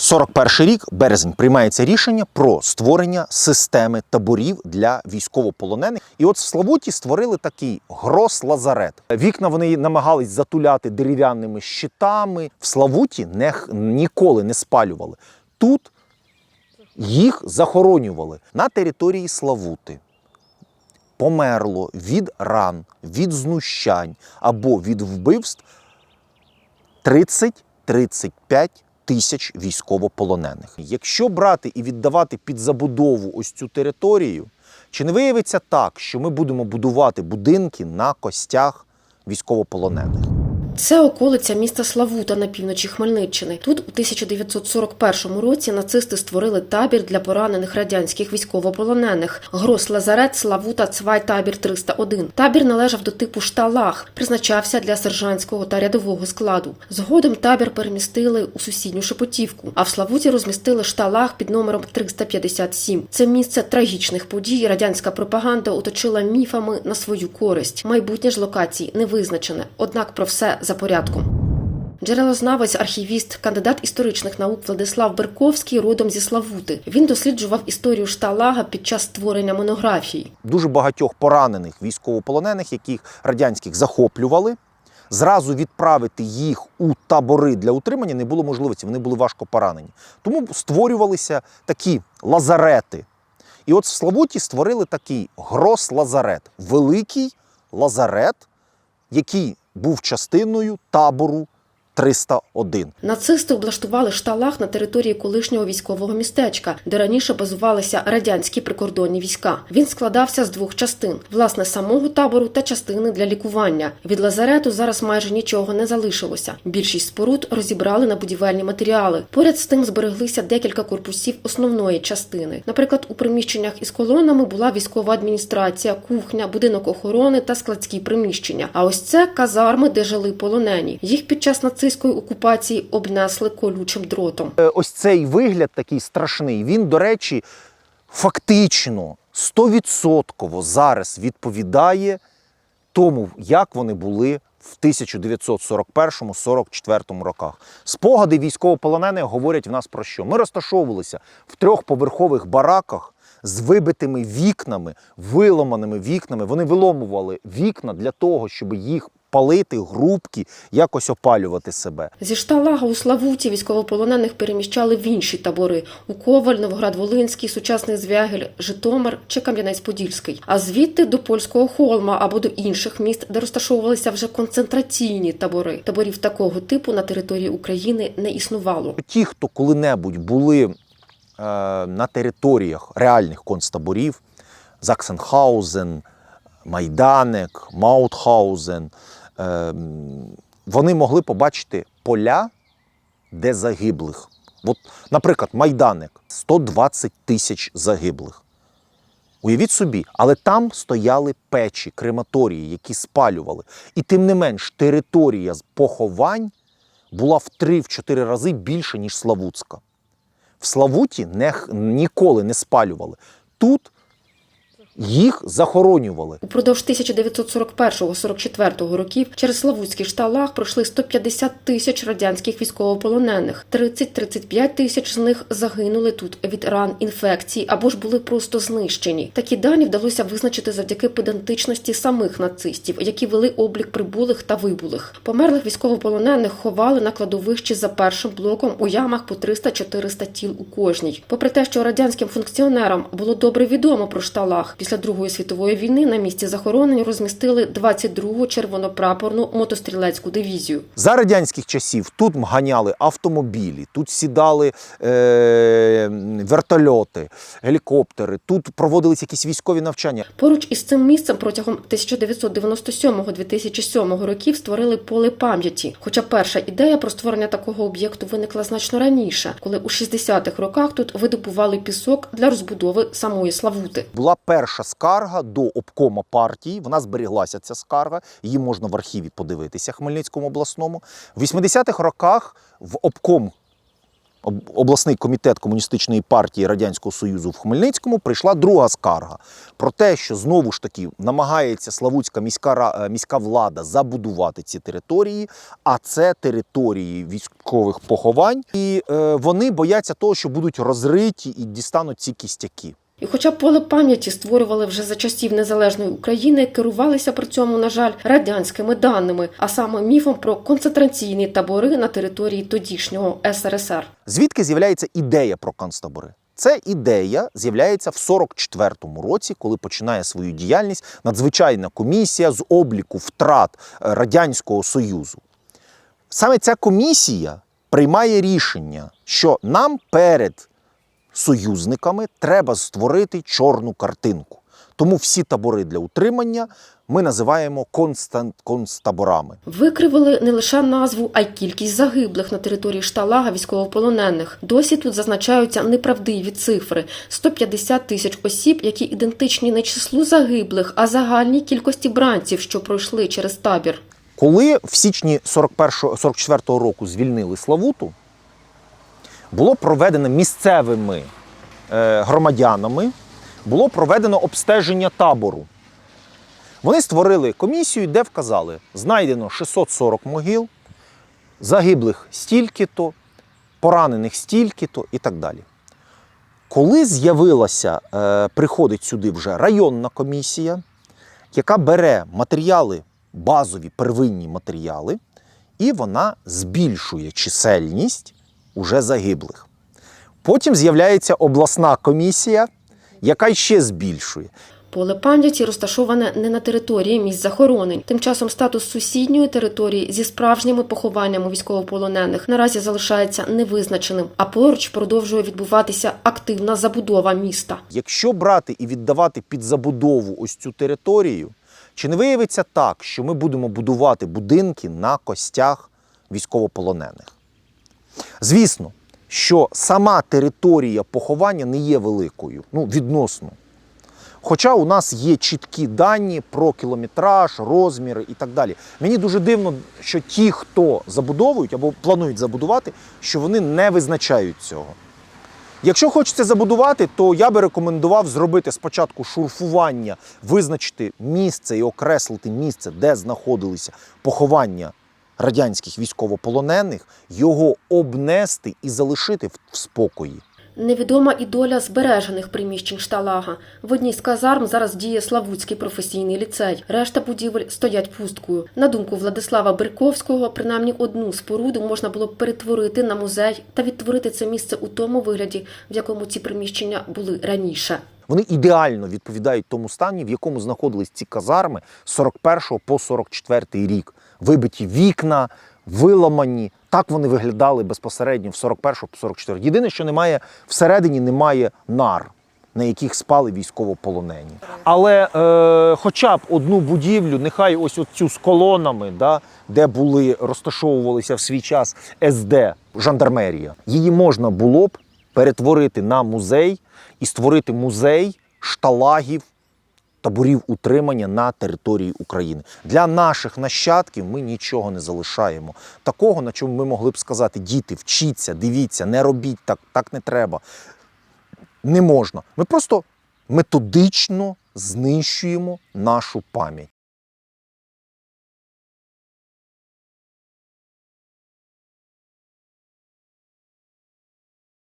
41 рік, березень, приймається рішення про створення системи таборів для військовополонених. І от в Славуті створили такий грос-лазарет. Вікна вони намагались затуляти дерев'яними щитами. В Славуті не, ніколи не спалювали. Тут їх захоронювали на території Славути. Померло від ран, від знущань або від вбивств 30-35 тисяч військовополонених. Якщо брати і віддавати під забудову ось цю територію, чи не виявиться так, що ми будемо будувати будинки на костях військовополонених? Це околиця міста Славута на півночі Хмельниччини. Тут у 1941 році нацисти створили табір для поранених радянських військовополонених. Грос Лазарет Славута Цвай табір 301. Табір належав до типу шталах, призначався для сержантського та рядового складу. Згодом табір перемістили у сусідню Шепотівку, а в Славуті розмістили шталах під номером 357. Це місце трагічних подій. Радянська пропаганда оточила міфами на свою користь. Майбутнє ж локації не визначене. Однак про все за порядком. Джерелознавець, архівіст, кандидат історичних наук Владислав Берковський родом зі Славути. Він досліджував історію шталага під час створення монографії. Дуже багатьох поранених військовополонених, яких радянських захоплювали. Зразу відправити їх у табори для утримання не було можливості, вони були важко поранені. Тому створювалися такі лазарети. І от в Славуті створили такий грос-лазарет, великий лазарет, який був частиною табору 301. Нацисти облаштували шталах на території колишнього військового містечка, де раніше базувалися радянські прикордонні війська. Він складався з двох частин: власне самого табору та частини для лікування. Від лазарету зараз майже нічого не залишилося. Більшість споруд розібрали на будівельні матеріали. Поряд з тим збереглися декілька корпусів основної частини. Наприклад, у приміщеннях із колонами була військова адміністрація, кухня, будинок охорони та складські приміщення. А ось це казарми, де жили полонені. Їх під час нацистської окупації обнесли колючим дротом. Е, Ось цей вигляд такий страшний. Він, до речі, фактично 100% зараз відповідає тому, як вони були в 1941-44 роках. Спогади військовополонених говорять в нас про що? Ми розташовувалися в трьохповерхових бараках з вибитими вікнами, виламаними вікнами. Вони виломували вікна для того, щоб їх палити, грубки, якось опалювати себе. Зі шталага у Славуті військовополонених переміщали в інші табори у Коваль, Новоград-Волинський, сучасний Звягель, Житомир чи Кам'янець-Подільський. А звідти до польського холма або до інших міст, де розташовувалися вже концентраційні табори. Таборів такого типу на території України не існувало. Ті, хто коли-небудь були е, на територіях реальних концтаборів, Заксенхаузен, Майданек, Маутхаузен, вони могли побачити поля, де загиблих. От, наприклад, Майданек 120 тисяч загиблих. Уявіть собі, але там стояли печі, крематорії, які спалювали. І тим не менш, територія поховань була в 3-4 рази більше, ніж Славутська. В Славуті не, ніколи не спалювали. Тут їх захоронювали. Упродовж 1941-44 років через Славутський шталах пройшли 150 тисяч радянських військовополонених. 30-35 тисяч з них загинули тут від ран, інфекцій або ж були просто знищені. Такі дані вдалося визначити завдяки педантичності самих нацистів, які вели облік прибулих та вибулих. Померлих військовополонених ховали на кладовищі за першим блоком у ямах по 300-400 тіл у кожній. Попри те, що радянським функціонерам було добре відомо про шталах, після Другої світової війни на місці захоронень розмістили 22-гу червонопрапорну мотострілецьку дивізію. За радянських часів тут ганяли автомобілі, тут сідали е- вертольоти, гелікоптери, тут проводились якісь військові навчання. Поруч із цим місцем протягом 1997-2007 років створили поле пам'яті. Хоча перша ідея про створення такого об'єкту виникла значно раніше, коли у 60-х роках тут видобували пісок для розбудови самої Славути. Була перша скарга до обкома партії. Вона зберіглася ця скарга. Її можна в архіві подивитися Хмельницькому обласному. В 80-х роках в обком обласний комітет комуністичної партії Радянського Союзу в Хмельницькому прийшла друга скарга про те, що знову ж таки намагається Славутська міська, е, міська влада забудувати ці території, а це території військових поховань, і е, вони бояться того, що будуть розриті і дістануть ці кістяки. І хоча поле пам'яті створювали вже за часів незалежної України, керувалися при цьому, на жаль, радянськими даними, а саме міфом про концентраційні табори на території тодішнього СРСР. Звідки з'являється ідея про концтабори? Це ідея з'являється в 44-му році, коли починає свою діяльність надзвичайна комісія з обліку втрат е, Радянського Союзу. Саме ця комісія приймає рішення, що нам перед союзниками треба створити чорну картинку. Тому всі табори для утримання ми називаємо констан- концтаборами. Викривили не лише назву, а й кількість загиблих на території шталага військовополонених. Досі тут зазначаються неправдиві цифри: 150 тисяч осіб, які ідентичні не числу загиблих, а загальній кількості бранців, що пройшли через табір. Коли в січні 41-44 року звільнили Славуту, було проведено місцевими е, громадянами, було проведено обстеження табору. Вони створили комісію, де вказали, знайдено 640 могил, загиблих стільки-то, поранених стільки-то і так далі. Коли з'явилася, е, приходить сюди вже районна комісія, яка бере матеріали, базові первинні матеріали, і вона збільшує чисельність уже загиблих. Потім з'являється обласна комісія, яка ще збільшує. Поле пам'яті розташоване не на території місць захоронень. Тим часом статус сусідньої території зі справжніми похованнями військовополонених наразі залишається невизначеним, а поруч продовжує відбуватися активна забудова міста. Якщо брати і віддавати під забудову ось цю територію, чи не виявиться так, що ми будемо будувати будинки на костях військовополонених? Звісно, що сама територія поховання не є великою, ну, відносно. Хоча у нас є чіткі дані про кілометраж, розміри і так далі. Мені дуже дивно, що ті, хто забудовують або планують забудувати, що вони не визначають цього. Якщо хочеться забудувати, то я би рекомендував зробити спочатку шурфування, визначити місце і окреслити місце, де знаходилися поховання радянських військовополонених, його обнести і залишити в спокої. Невідома і доля збережених приміщень шталага. В одній з казарм зараз діє Славутський професійний ліцей. Решта будівель стоять пусткою. На думку Владислава Бирковського, принаймні одну споруду можна було б перетворити на музей та відтворити це місце у тому вигляді, в якому ці приміщення були раніше. Вони ідеально відповідають тому стані, в якому знаходились ці казарми з 41 по 44 рік. Вибиті вікна, виламані. Так вони виглядали безпосередньо в 41 по 44. Єдине, що немає всередині, немає нар. На яких спали військовополонені. Але е, хоча б одну будівлю, нехай ось цю з колонами, да, де були, розташовувалися в свій час СД, жандармерія, її можна було б перетворити на музей і створити музей шталагів, таборів утримання на території України. Для наших нащадків ми нічого не залишаємо. Такого, на чому ми могли б сказати: діти, вчіться, дивіться, не робіть так, так не треба. Не можна. Ми просто методично знищуємо нашу пам'ять.